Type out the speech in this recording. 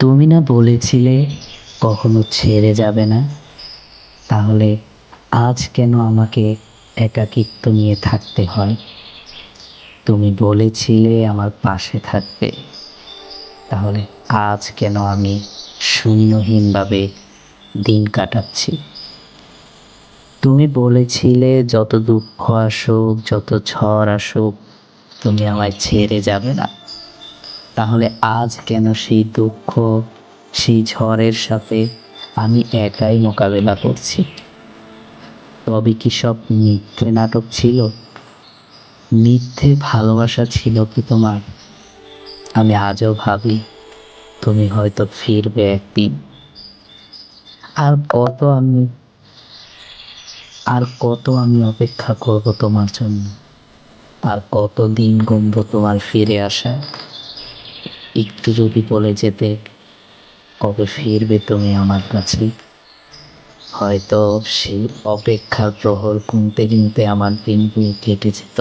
তুমি না বলেছিলে কখনো ছেড়ে যাবে না? তাহলে আজ কেন আমাকে একাকিত্ব নিয়ে থাকতে হয়? তুমি বলেছিলে আমার পাশে থাকবে। তাহলে আজ কেন আমি শূন্যহীনভাবে দিন কাটাচ্ছি? তুমি বলেছিলে যত দুঃখ আসুক, যত ঝড় আসুক, তুমি আমায় ছেড়ে যাবে না। তাহলে আজ কেন সেই দুঃখ, সেই ঝড়ের সাথে আমি একাই মোকাবেলা করছি? তবে কি সব মিথ্যে নাটক ছিল? মিথ্যে ভালোবাসা ছিল কি তোমার? আমি আজও ভাবি, তুমি হয়তো ফিরবে একদিন। আর কত আমি, আর কত আমি অপেক্ষা করব তোমার জন্য? আর কত দিন গুনব তোমার ফিরে আসা একটু যদি বলে যেতে, কবে ফিরবে তুমি আমার কাছে? হয়তো সেই অপেক্ষার প্রহর গুনতে গুনতে আমার দিনগুলো কেটে যেত।